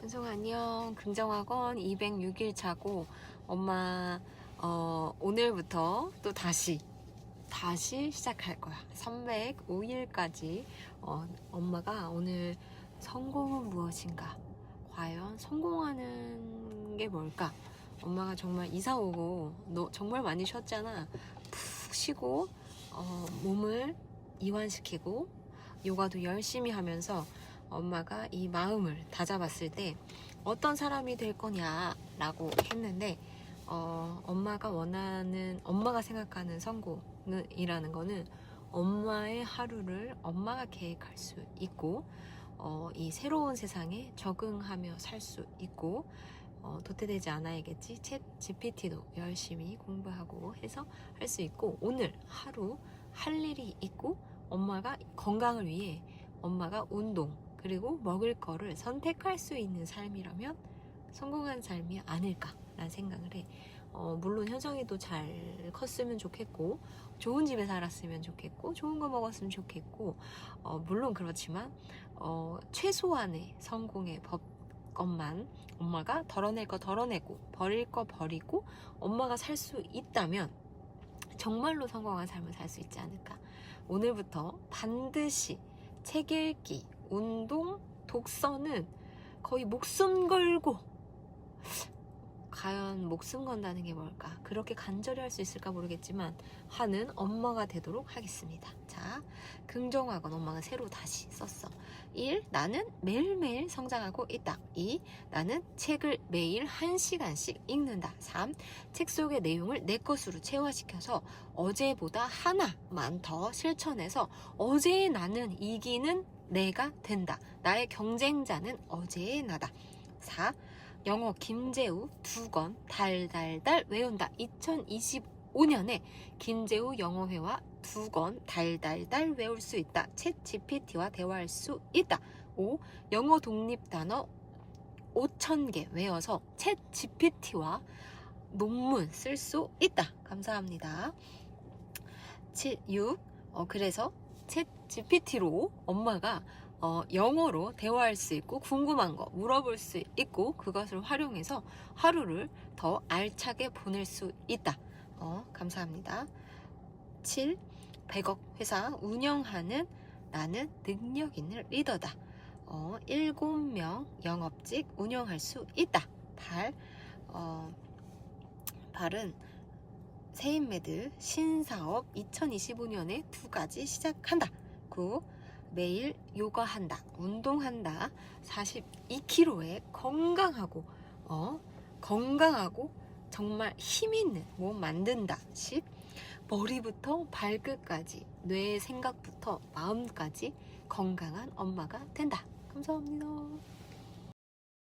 은송 안녕. 긍정학원 206일 차고 엄마 어, 오늘부터 또 다시 다시 시작할 거야. 305일까지 어, 엄마가 오늘 성공은 무엇인가? 과연 성공하는 게 뭘까? 엄마가 정말 이사 오고 너 정말 많이 쉬었잖아. 푹 쉬고 어, 몸을 이완시키고 요가도 열심히 하면서 엄마가 이 마음을 다잡았을 때 어떤 사람이 될 거냐라고 했는데 어, 엄마가 원하는 엄마가 생각하는 성공이라는 거는 엄마의 하루를 엄마가 계획할 수 있고 어, 이 새로운 세상에 적응하며 살 수 있고 어, 도태되지 않아야겠지 챗 GPT도 열심히 공부하고 해서 할 수 있고 오늘 하루 할 일이 있고 엄마가 건강을 위해 엄마가 운동 그리고 먹을 거를 선택할 수 있는 삶이라면 성공한 삶이 아닐까라는 생각을 해. 어, 물론 현정이도 잘 컸으면 좋겠고 좋은 집에 살았으면 좋겠고 좋은 거 먹었으면 좋겠고 어, 물론 그렇지만 어, 최소한의 성공의 법 것만 엄마가 덜어낼 거 덜어내고 버릴 거 버리고 엄마가 살 수 있다면 정말로 성공한 삶을 살 수 있지 않을까. 오늘부터 반드시 책 읽기, 운동, 독서는 거의 목숨 걸고 과연 목숨 건다는 게 뭘까? 그렇게 간절히 할 수 있을까 모르겠지만 하는 엄마가 되도록 하겠습니다. 자, 긍정학원 엄마가 새로 다시 썼어. 1. 나는 매일매일 성장하고 있다. 2. 나는 책을 매일 1시간씩 읽는다. 3. 책 속의 내용을 내 것으로 체화시켜서 어제보다 하나만 더 실천해서 어제의 나는 이기는 내가 된다. 나의 경쟁자는 어제의 나다. 4. 영어 김재우 두 권 달달달 외운다. 2025 년에 김재우 영어회화 두 권 달달달 외울 수 있다. 챗 GPT와 대화할 수 있다. 5. 영어 독립 단어 5,000개 외워서 챗 GPT와 논문 쓸 수 있다. 감사합니다. 7, 6. 어, 그래서 챗 GPT로 엄마가 어, 영어로 대화할 수 있고 궁금한 거 물어볼 수 있고 그것을 활용해서 하루를 더 알차게 보낼 수 있다. 어, 감사합니다. 7. 100억 회사 운영하는 나는 능력 있는 리더다. 어, 7명 영업직 운영할 수 있다. 8. 어, 8은 세인메드 신사업 2025년에 두 가지 시작한다. 9. 매일 요가한다, 운동한다, 42kg의 건강하고, 어, 건강하고 정말 힘 있는 몸 만든다. 10. 머리부터 발끝까지, 뇌 생각부터 마음까지 건강한 엄마가 된다. 감사합니다.